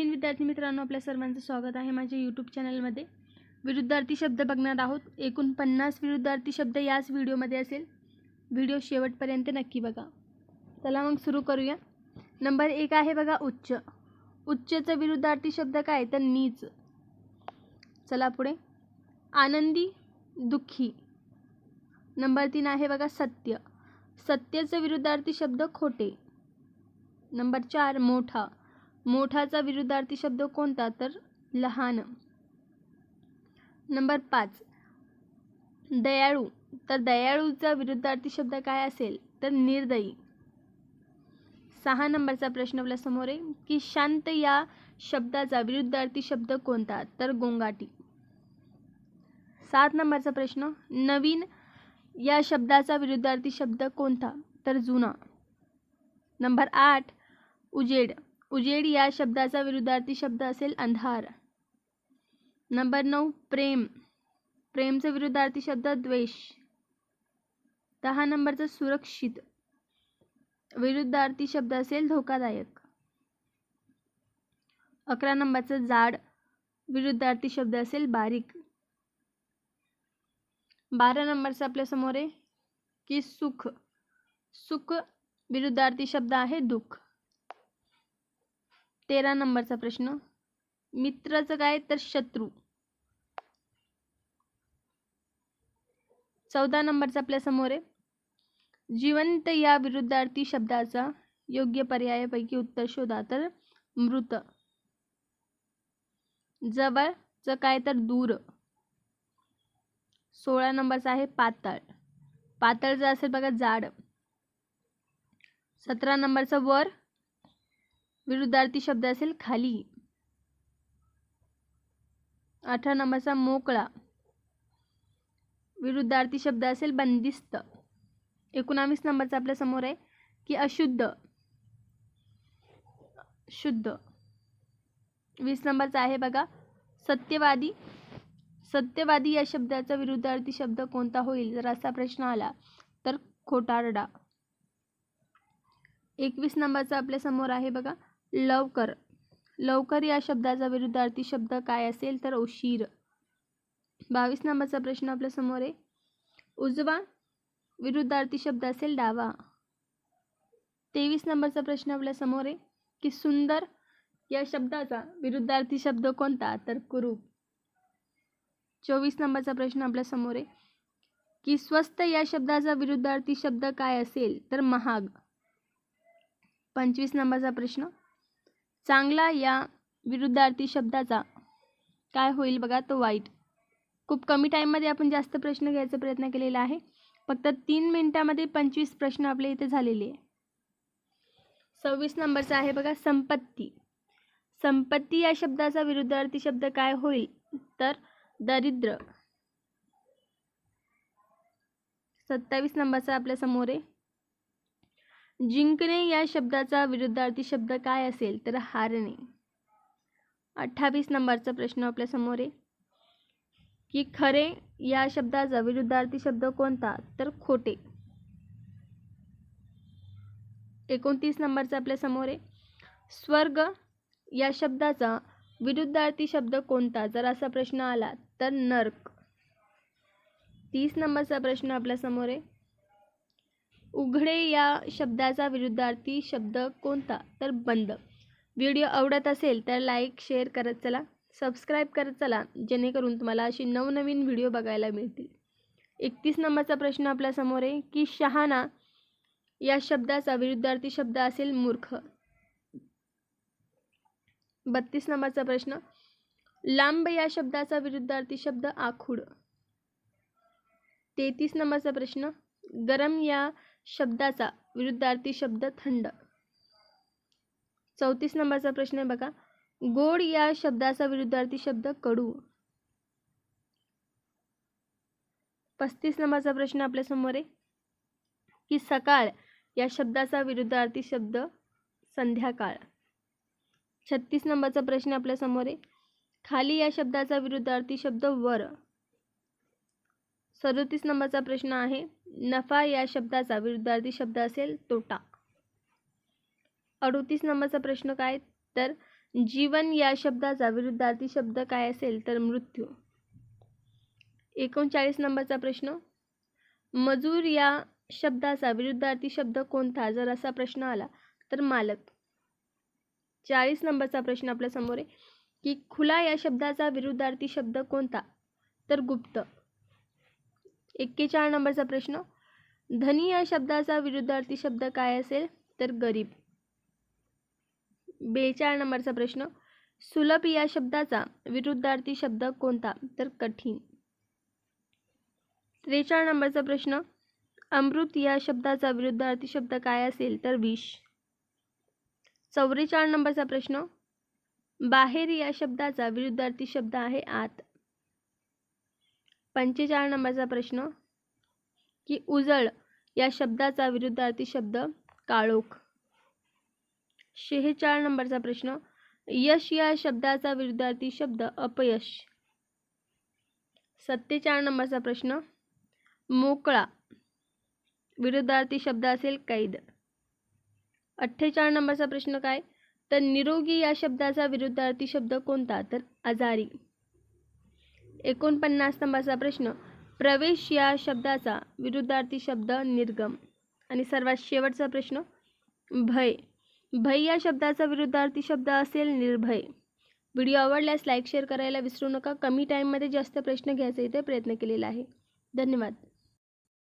हिंद विद्यार्थी मित्रांनो आपल्या सर्वांचं स्वागत आहे माझ्या यूट्यूब चॅनलमध्ये विरुद्धार्थी शब्द बघणार आहोत. एकूण पन्नास विरुद्धार्थी शब्द याच व्हिडिओमध्ये असेल. व्हिडिओ शेवटपर्यंत नक्की बघा. चला मग सुरू करूया. नंबर एक आहे बघा उच्च. उच्चचा विरुद्धार्थी शब्द काय? तर नीच. चला पुढे. आनंदी दुःखी. नंबर तीन आहे बघा सत्य. सत्यचं विरुद्धार्थी शब्द खोटे. नंबर चार मोठा. मोठाचा विरुद्धार्थी शब्द कोणता? तर लहान. नंबर पाच. दयाळू. तर दयाळूचा विरुद्धार्थी शब्द काय असेल? तर निर्दयी. सहा नंबरचा प्रश्न आपल्यासमोर आहे की शांत या शब्दाचा विरुद्धार्थी शब्द कोणता? तर गोंगाटी. सात नंबरचा प्रश्न. नवीन या शब्दाचा विरुद्धार्थी शब्द कोणता? तर जुना. नंबर आठ. उजेड. उजेड या शब्दाचा विरुद्धार्थी शब्द असेल अंधार. नंबर नऊ प्रेम. प्रेमचा विरुद्धार्थी शब्द द्वेष. दहा नंबरचा सुरक्षित. विरुद्धार्थी शब्द असेल धोकादायक. अकरा नंबरचा जाड. विरुद्धार्थी शब्द असेल बारीक. बारा नंबरचा आपल्यासमोर आहे की सुख. सुख विरुद्धार्थी शब्द आहे दुःख. तेरा नंबरचा प्रश्न. मित्राचं काय? तर शत्रू. चौदा नंबरचा आपल्यासमोर आहे. जिवंत या विरुद्धार्थी शब्दाचा योग्य पर्यायापैकी उत्तर शोधा. तर मृत. जवळचं काय? तर दूर. सोळा नंबरचा आहे पातळ. पातळ जर असेल बघा जाड. सतरा नंबरचं वर विरुद्धार्थी शब्द असेल खाली. अठरा नंबरचा मोकळा. विरुद्धार्थी शब्द असेल बंदिस्त. एकोणावीस नंबरचा आपल्यासमोर आहे की अशुद्ध. शुद्ध. वीस नंबरचा आहे बघा सत्यवादी. सत्यवादी या शब्दाचा विरुद्धार्थी शब्द कोणता होईल? जर असा प्रश्न आला तर खोटारडा. एकवीस नंबरचा आपल्यासमोर आहे बघा लवकर. लवकर या शब्दाचा विरुद्धार्थी शब्द काय असेल तर उशीर. बावीस नंबरचा प्रश्न आपल्यासमोर आहे. उजवा विरुद्धार्थी शब्द असेल डावा. तेवीस नंबरचा प्रश्न आपल्यासमोर आहे की सुंदर या शब्दाचा विरुद्धार्थी शब्द कोणता? तर कुरूप. चोवीस नंबरचा प्रश्न आपल्यासमोर आहे की स्वस्त या शब्दाचा विरुद्धार्थी शब्द काय असेल? तर महाग. पंचवीस नंबरचा प्रश्न चांगला या विरुद्धार्थी शब्दाचा. काय होईल बघा तो वाईट. खूप कमी टाईममध्ये आपण जास्त प्रश्न घ्यायचा प्रयत्न केलेला आहे. फक्त तीन मिनटामध्ये पंचवीस प्रश्न आपल्या इथे झालेले आहे. सव्वीस नंबरचा आहे बघा संपत्ती. संपत्ती या शब्दाचा विरुद्धार्थी शब्द काय होईल? तर दरिद्र. सत्तावीस नंबरचा आपल्यासमोर आहे. जिंकणे या शब्दाचा विरुद्धार्थी शब्द काय असेल तर हारणे. अठ्ठावीस नंबरचा प्रश्न आपल्यासमोर आहे. की खरे या शब्दाचा विरुद्धार्थी शब्द कोणता तर खोटे. एकोणतीस नंबरचा आपल्यासमोर आहे. स्वर्ग या शब्दाचा विरुद्धार्थी शब्द कोणता? जर असा प्रश्न आला तर नर्क. तीस नंबरचा प्रश्न आपल्यासमोर आहे. उघडे या शब्दाचा विरुद्धार्थी शब्द कोणता? तर बंद. व्हिडिओ आवडत असेल तर लाईक शेअर करत चला. सबस्क्राईब करत चला जेणेकरून तुम्हाला अशी नवनवीन व्हिडिओ बघायला मिळतील. एकतीस नंबरचा प्रश्न आपल्यासमोर आहे की शहाणा या शब्दाचा विरुद्धार्थी शब्द असेल मूर्ख. बत्तीस नंबरचा प्रश्न. लांब या शब्दाचा विरुद्धार्थी शब्द आखूड. तेहतीस नंबरचा प्रश्न. गरम या शब्दाचा विरुद्धार्थी शब्द थंड. चौतीस नंबरचा प्रश्न आहे बघा. गोड या शब्दाचा विरुद्धार्थी शब्द कडू. पस्तीस नंबरचा प्रश्न आपल्यासमोर आहे. की सकाळ या शब्दाचा विरुद्धार्थी शब्द संध्याकाळ. छत्तीस नंबरचा प्रश्न आपल्यासमोर आहे. खाली या शब्दाचा विरुद्धार्थी शब्द वर. सदोतीस नंबरचा प्रश्न आहे. नफा या शब्दाचा विरुद्धार्थी शब्द असेल तोटा. अडोतीस नंबरचा प्रश्न काय? तर जीवन या शब्दाचा विरुद्धार्थी शब्द काय असेल? तर मृत्यू. एकोणचाळीस नंबरचा प्रश्न. मजूर या शब्दाचा विरुद्धार्थी शब्द कोणता? जर असा प्रश्न आला तर मालक. चाळीस नंबरचा प्रश्न आपल्यासमोर आहे की खुला या शब्दाचा विरुद्धार्थी शब्द कोणता? तर गुप्त. एक्केचाळीस नंबरचा प्रश्न. धनी या शब्दाचा विरुद्धार्थी शब्द काय असेल? तर गरीब. बेचाळ नंबरचा प्रश्न. सुलभ या शब्दाचा विरुद्धार्थी शब्द कोणता? तर कठीण. त्रेचाळ नंबरचा प्रश्न. अमृत या शब्दाचा विरुद्धार्थी शब्द काय असेल? तर विष. चौवेचाळ नंबरचा प्रश्न. बाहेर या शब्दाचा विरुद्धार्थी शब्द आहे आत. पंचेचाळीस नंबरचा प्रश्न. की उजळ या शब्दाचा विरुद्धार्थी शब्द काळोख. शेहेचाळीस नंबरचा प्रश्न. यश या शब्दाचा विरुद्धार्थी शब्द अपयश. सत्तेचाळीस नंबरचा प्रश्न. मोकळा विरुद्धार्थी शब्द असेल कैद. अठ्ठेचाळीस नंबरचा प्रश्न काय? तर निरोगी या शब्दाचा विरुद्धार्थी शब्द कोणता? तर आजारी. एकोणपन्नास स्तंभाचा प्रश्न प्रवेश या शब्दाचा विरुद्धार्थी शब्द निर्गम. आणि सर्वात शेवटचा प्रश्न भय. भय या शब्दाचा विरुद्धार्थी शब्द असेल निर्भय. व्हिडिओ आवडल्यास लाईक शेअर करायला विसरू नका. कमी टाईममध्ये जास्त प्रश्न घ्यायचा इथे प्रयत्न केलेला आहे. धन्यवाद.